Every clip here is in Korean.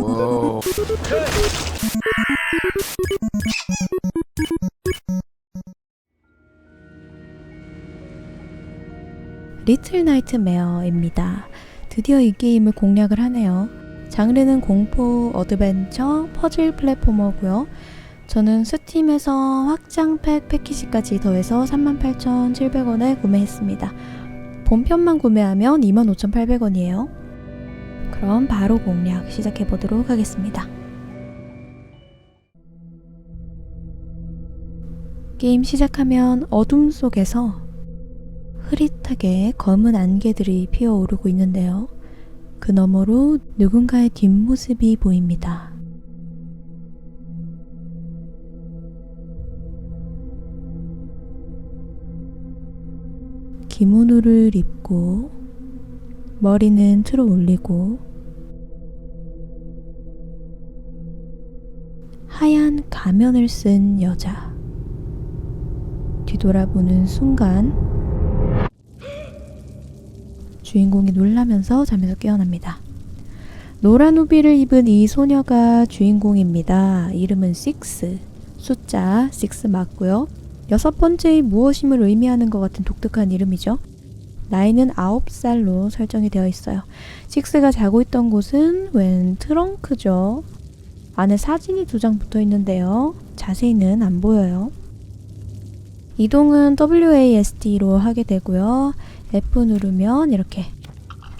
와우. 리틀 나이트메어입니다. 드디어 이 게임을 공략을 하네요. 장르는 공포, 어드벤처, 퍼즐 플랫포머고요. 저는 스팀에서 확장팩 패키지까지 더해서 38,700원에 구매했습니다. 본편만 구매하면 25,800원이에요. 그럼 바로 공략 시작해 보도록 하겠습니다. 게임 시작하면 어둠 속에서 흐릿하게 검은 안개들이 피어오르고 있는데요. 그 너머로 누군가의 뒷모습이 보입니다. 기모노를 입고 머리는 틀어 올리고 하얀 가면을 쓴 여자. 뒤돌아보는 순간 주인공이 놀라면서 잠에서 깨어납니다. 노란 우비를 입은 이 소녀가 주인공입니다. 이름은 식스. 숫자 6 맞고요. 여섯 번째의 무엇임을 의미하는 것 같은 독특한 이름이죠. 나이는 9살로 설정이 되어 있어요. 식스가 자고 있던 곳은 웬 트렁크죠. 안에 사진이 두 장 붙어 있는데요. 자세히는 안 보여요. 이동은 WASD로 하게 되고요. F 누르면 이렇게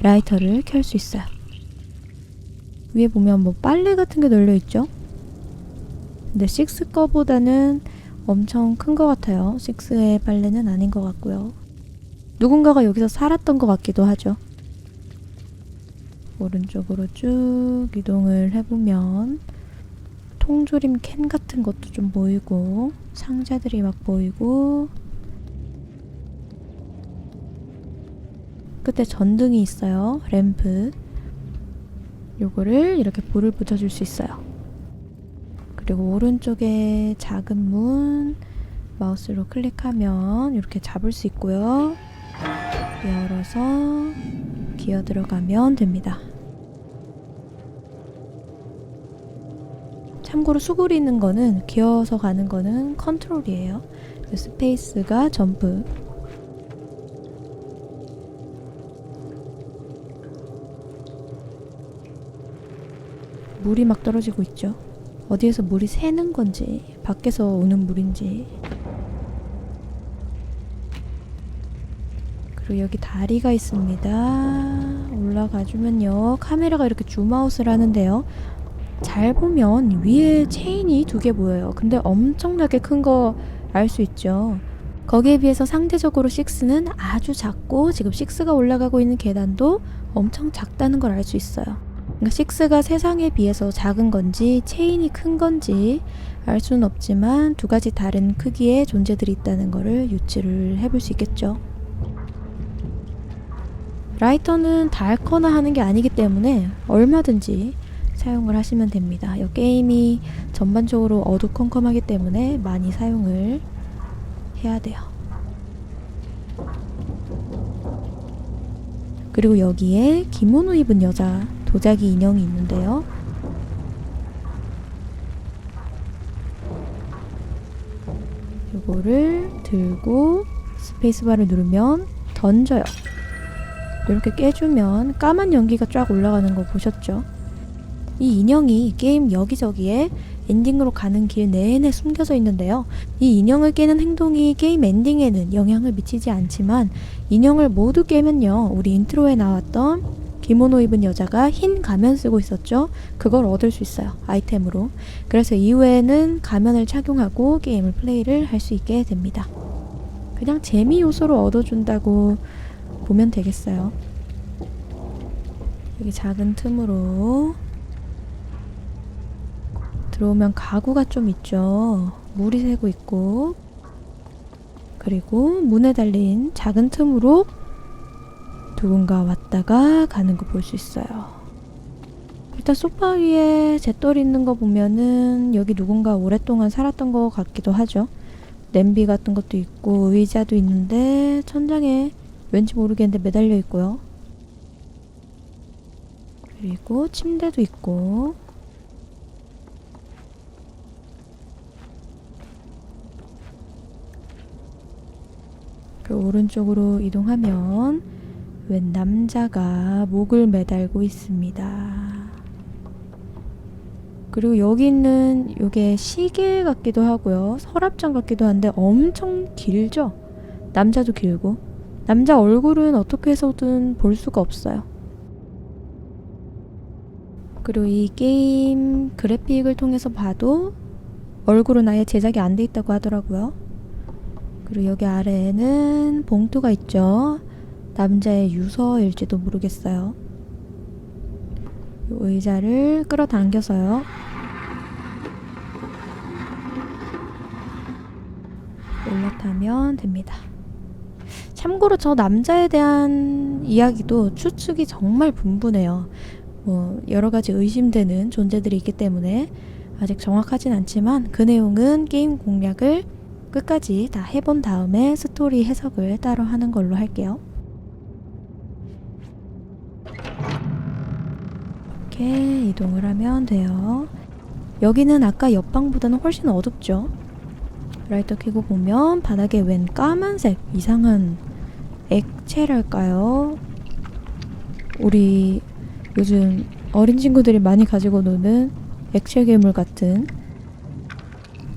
라이터를 켤 수 있어요. 위에 보면 뭐 빨래 같은 게 널려 있죠? 근데 6 거보다는 엄청 큰 것 같아요. 6의 빨래는 아닌 것 같고요. 누군가가 여기서 살았던 것 같기도 하죠. 오른쪽으로 쭉 이동을 해보면 통조림 캔 같은 것도 좀 보이고 상자들이 막 보이고 끝에 전등이 있어요. 램프. 요거를 이렇게 불을 붙여줄 수 있어요. 그리고 오른쪽에 작은 문 마우스로 클릭하면 이렇게 잡을 수 있고요. 열어서 기어 들어가면 됩니다. 참고로 수그리는 거는 기어서 가는 거는 컨트롤이에요. 스페이스가 점프. 물이 막 떨어지고 있죠. 어디에서 물이 새는 건지, 밖에서 오는 물인지. 그리고 여기 다리가 있습니다. 올라가주면요. 카메라가 이렇게 줌아웃을 하는데요. 잘 보면 위에 체인이 두 개 보여요. 근데 엄청나게 큰 거 알 수 있죠. 거기에 비해서 상대적으로 6는 아주 작고 지금 6가 올라가고 있는 계단도 엄청 작다는 걸 알 수 있어요. 그러니까 6가 세상에 비해서 작은 건지 체인이 큰 건지 알 수는 없지만 두 가지 다른 크기의 존재들이 있다는 것을 유추를 해볼 수 있겠죠. 라이터는 닳거나 하는 게 아니기 때문에 얼마든지 사용을 하시면 됩니다. 이 게임이 전반적으로 어두컴컴하기 때문에 많이 사용을 해야 돼요. 그리고 여기에 기모노 입은 여자 도자기 인형이 있는데요. 요거를 들고 스페이스바를 누르면 던져요. 이렇게 깨주면 까만 연기가 쫙 올라가는 거 보셨죠? 이 인형이 게임 여기저기에 엔딩으로 가는 길 내내 숨겨져 있는데요. 이 인형을 깨는 행동이 게임 엔딩에는 영향을 미치지 않지만 인형을 모두 깨면요. 우리 인트로에 나왔던 기모노 입은 여자가 흰 가면 쓰고 있었죠. 그걸 얻을 수 있어요. 아이템으로. 그래서 이후에는 가면을 착용하고 게임을 플레이를 할 수 있게 됩니다. 그냥 재미 요소로 얻어준다고 보면 되겠어요. 여기 작은 틈으로 들어오면 가구가 좀 있죠. 물이 새고 있고 그리고 문에 달린 작은 틈으로 누군가 왔다가 가는 거 볼 수 있어요. 일단 소파 위에 잿돌 있는 거 보면은 여기 누군가 오랫동안 살았던 것 같기도 하죠. 냄비 같은 것도 있고 의자도 있는데 천장에 왠지 모르겠는데 매달려 있고요. 그리고 침대도 있고 그리고 오른쪽으로 이동하면 웬 남자가 목을 매달고 있습니다. 그리고 여기 있는 요게 시계 같기도 하고요. 서랍장 같기도 한데 엄청 길죠? 남자도 길고. 남자 얼굴은 어떻게 해서든 볼 수가 없어요. 그리고 이 게임 그래픽을 통해서 봐도 얼굴은 아예 제작이 안 돼 있다고 하더라고요. 그리고 여기 아래에는 봉투가 있죠. 남자의 유서일지도 모르겠어요. 이 의자를 끌어당겨서요. 올라타면 됩니다. 참고로 저 남자에 대한 이야기도 추측이 정말 분분해요. 뭐 여러 가지 의심되는 존재들이 있기 때문에 아직 정확하진 않지만 그 내용은 게임 공략을 끝까지 다 해본 다음에 스토리 해석을 따로 하는 걸로 할게요. 이렇게 이동을 하면 돼요. 여기는 아까 옆방보다는 훨씬 어둡죠. 라이터 켜고 보면 바닥에 웬 까만색 이상한 액체랄까요? 우리 요즘 어린 친구들이 많이 가지고 노는 액체 괴물 같은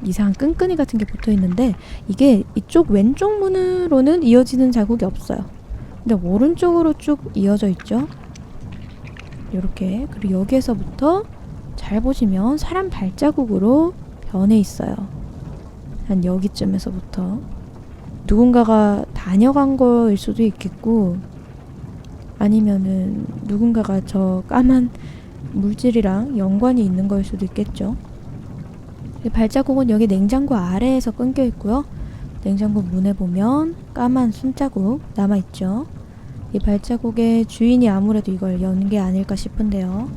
이상한 끈끈이 같은 게 붙어 있는데 이게 이쪽 왼쪽 문으로는 이어지는 자국이 없어요. 근데 오른쪽으로 쭉 이어져 있죠. 이렇게 그리고 여기에서부터 잘 보시면 사람 발자국으로 변해 있어요. 한 여기쯤에서부터 누군가가 다녀간 거일 수도 있겠고 아니면은 누군가가 저 까만 물질이랑 연관이 있는 거일 수도 있겠죠. 이 발자국은 여기 냉장고 아래에서 끊겨 있고요. 냉장고 문에 보면 까만 순자국 남아 있죠. 이 발자국의 주인이 아무래도 이걸 연 게 아닐까 싶은데요.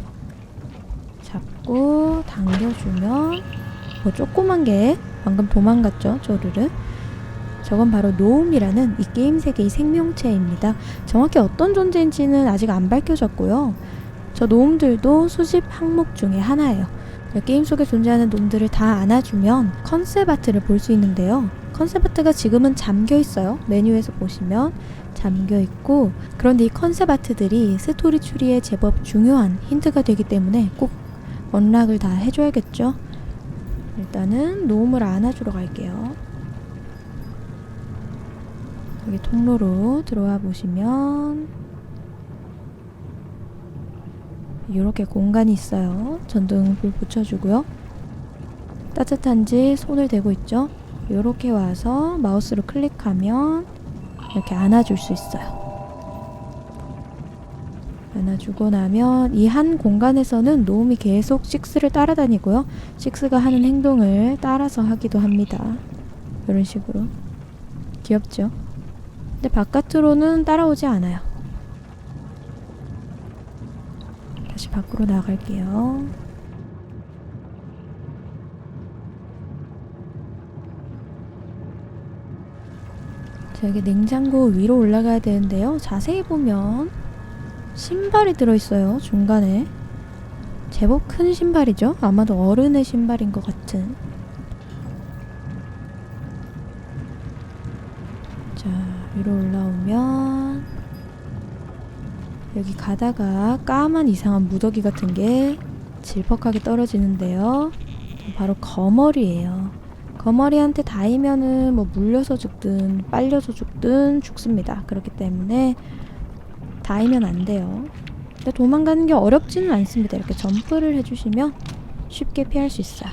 잡고 당겨주면 뭐 조그만 게 방금 도망갔죠, 쪼르르. 저건 바로 노움이라는 이 게임 세계의 생명체입니다. 정확히 어떤 존재인지는 아직 안 밝혀졌고요. 저 노움들도 수집 항목 중에 하나예요. 게임 속에 존재하는 놈들을 다 안아주면 컨셉 아트를 볼 수 있는데요. 컨셉 아트가 지금은 잠겨 있어요. 메뉴에서 보시면 잠겨 있고 그런데 이 컨셉 아트들이 스토리 추리에 제법 중요한 힌트가 되기 때문에 꼭 언락을 다 해줘야겠죠. 일단은 노움을 안아주러 갈게요. 여기 통로로 들어와 보시면 이렇게 공간이 있어요. 전등불 붙여주고요. 따뜻한지 손을 대고 있죠. 이렇게 와서 마우스로 클릭하면 이렇게 안아줄 수 있어요. 안아주고 나면 이 한 공간에서는 노움이 계속 식스를 따라다니고요. 식스가 하는 행동을 따라서 하기도 합니다. 이런 식으로. 귀엽죠? 근데 바깥으로는 따라오지 않아요. 다시 밖으로 나갈게요. 자, 여기 냉장고 위로 올라가야 되는데요. 자세히 보면 신발이 들어있어요. 중간에. 제법 큰 신발이죠. 아마도 어른의 신발인 것 같은. 자, 위로 올라오면 여기 가다가 까만 이상한 무더기 같은 게 질퍽하게 떨어지는데요. 바로 거머리예요. 거머리한테 닿으면은 뭐 물려서 죽든 빨려서 죽든 죽습니다. 그렇기 때문에 닿으면 안 돼요. 근데 도망가는 게 어렵지는 않습니다. 이렇게 점프를 해주시면 쉽게 피할 수 있어요.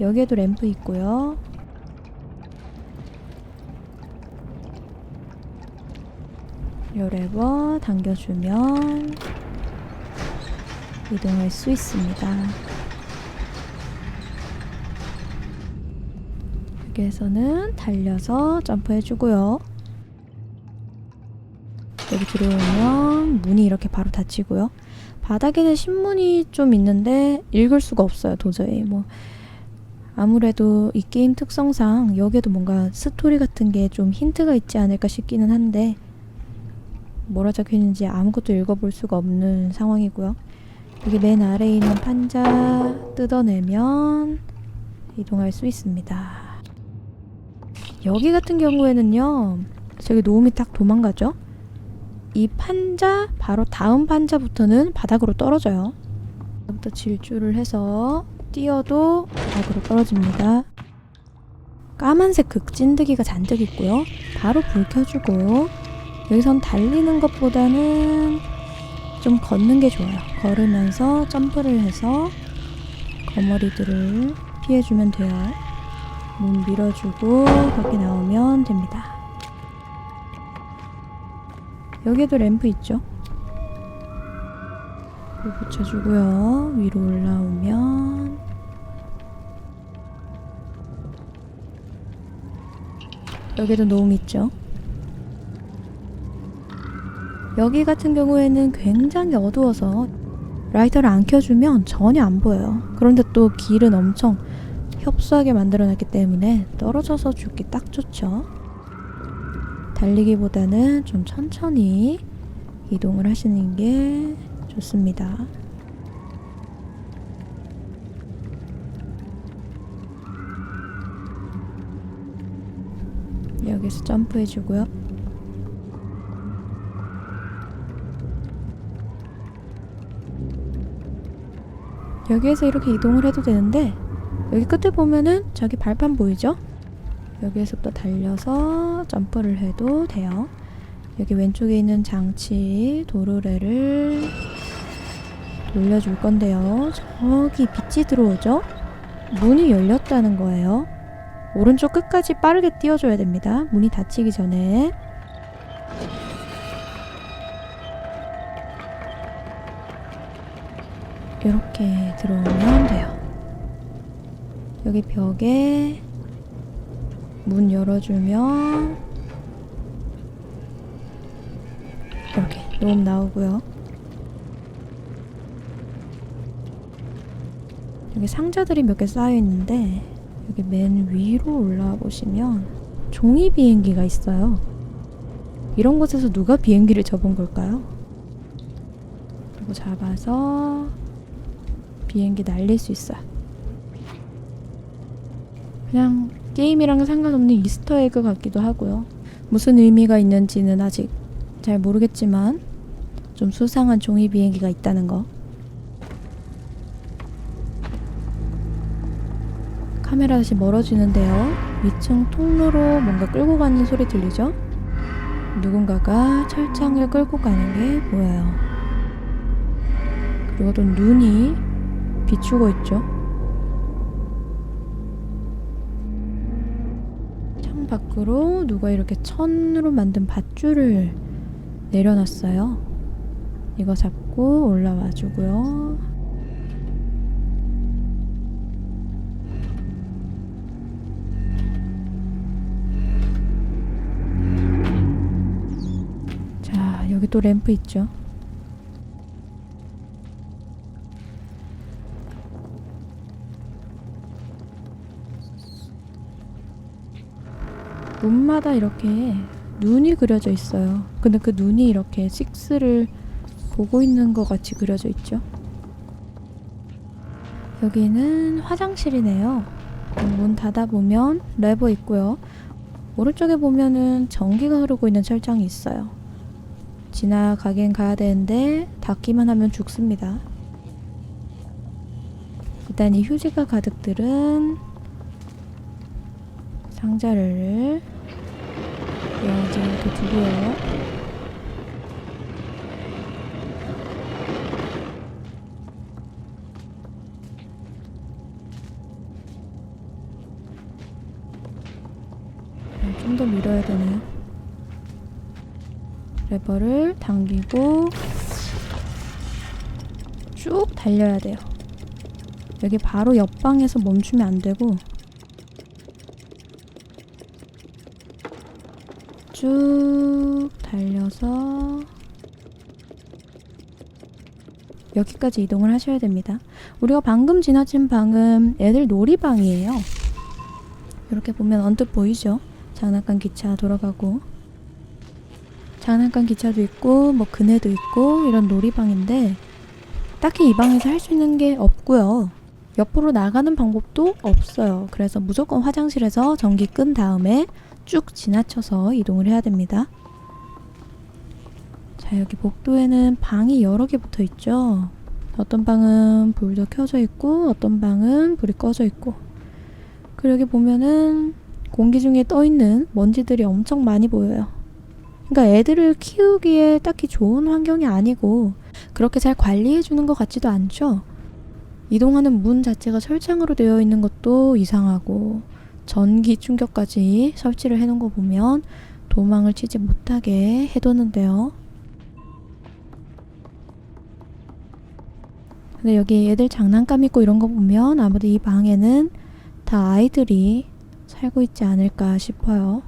여기에도 램프 있고요. 요 레버 당겨주면 이동할 수 있습니다. 여기에서는 달려서 점프해주고요. 여기 들어오면 문이 이렇게 바로 닫히고요. 바닥에는 신문이 좀 있는데 읽을 수가 없어요. 도저히 뭐 아무래도 이 게임 특성상 여기에도 뭔가 스토리 같은 게 좀 힌트가 있지 않을까 싶기는 한데 뭐라 적혀 있는지 아무것도 읽어볼 수가 없는 상황이고요. 여기 맨 아래에 있는 판자 뜯어내면 이동할 수 있습니다. 여기 같은 경우에는요. 저기 노움이 딱 도망가죠. 이 판자 바로 다음 판자부터는 바닥으로 떨어져요. 부터 질주를 해서 뛰어도 바닥으로 떨어집니다. 까만색 극진드기가 잔뜩 있고요. 바로 불 켜주고 여기선 달리는 것보다는 좀 걷는 게 좋아요. 걸으면서 점프를 해서 거머리들을 피해주면 돼요. 문 밀어주고 그렇게 나오면 됩니다. 여기에도 램프 있죠? 불 붙여주고요. 위로 올라오면 여기도 노움 있죠? 여기 같은 경우에는 굉장히 어두워서 라이터를 안 켜주면 전혀 안 보여요. 그런데 또 길은 엄청 협소하게 만들어놨기 때문에 떨어져서 죽기 딱 좋죠. 달리기보다는 좀 천천히 이동을 하시는 게 좋습니다. 여기서 점프해주고요. 여기에서 이렇게 이동을 해도 되는데 여기 끝에 보면은 저기 발판 보이죠? 여기에서부터 달려서 점프를 해도 돼요. 여기 왼쪽에 있는 장치 도르래를 돌려줄 건데요. 저기 빛이 들어오죠? 문이 열렸다는 거예요. 오른쪽 끝까지 빠르게 띄워줘야 됩니다. 문이 닫히기 전에. 이렇게 들어오면 돼요. 여기 벽에 문 열어주면 이렇게 녹음 나오고요. 여기 상자들이 몇 개 쌓여 있는데 여기 맨 위로 올라와 보시면 종이 비행기가 있어요. 이런 곳에서 누가 비행기를 접은 걸까요? 그리고 잡아서 비행기 날릴 수 있어요. 그냥 게임이랑 상관없는 이스터 에그 같기도 하고요. 무슨 의미가 있는지는 아직 잘 모르겠지만 좀 수상한 종이 비행기가 있다는 거. 카메라 다시 멀어지는데요. 위층 통로로 뭔가 끌고 가는 소리 들리죠? 누군가가 철창을 끌고 가는 게 보여요. 그리고 또 눈이 비추고 있죠. 창 밖으로 누가 이렇게 천으로 만든 밧줄을 내려놨어요. 이거 잡고 올라와 주고요. 자, 여기 또 램프 있죠. 문마다 이렇게 눈이 그려져 있어요. 근데 그 눈이 이렇게 식스를 보고 있는 것 같이 그려져 있죠. 여기는 화장실이네요. 문 닫아보면 레버 있고요. 오른쪽에 보면은 전기가 흐르고 있는 철장이 있어요. 지나가긴 가야 되는데 닿기만 하면 죽습니다. 일단 이 휴지가 가득들은 상자를 여기 이렇게 두고요. 좀 더 밀어야 되네요. 레버를 당기고 쭉 달려야 돼요. 여기 바로 옆방에서 멈추면 안 되고 쭉 달려서 여기까지 이동을 하셔야 됩니다. 우리가 방금 지나친 방은 애들 놀이방이에요. 이렇게 보면 언뜻 보이죠? 장난감 기차 돌아가고 장난감 기차도 있고 뭐 그네도 있고 이런 놀이방인데 딱히 이 방에서 할 수 있는 게 없고요. 옆으로 나가는 방법도 없어요. 그래서 무조건 화장실에서 전기 끈 다음에 쭉 지나쳐서 이동을 해야 됩니다. 자, 여기 복도에는 방이 여러 개 붙어 있죠. 어떤 방은 불도 켜져 있고, 어떤 방은 불이 꺼져 있고. 그리고 여기 보면은 공기 중에 떠 있는 먼지들이 엄청 많이 보여요. 그러니까 애들을 키우기에 딱히 좋은 환경이 아니고, 그렇게 잘 관리해 주는 것 같지도 않죠. 이동하는 문 자체가 철창으로 되어 있는 것도 이상하고, 전기 충격까지 설치를 해놓은 거 보면 도망을 치지 못하게 해뒀는데요. 근데 여기 애들 장난감 있고 이런 거 보면 아무래도 이 방에는 다 아이들이 살고 있지 않을까 싶어요.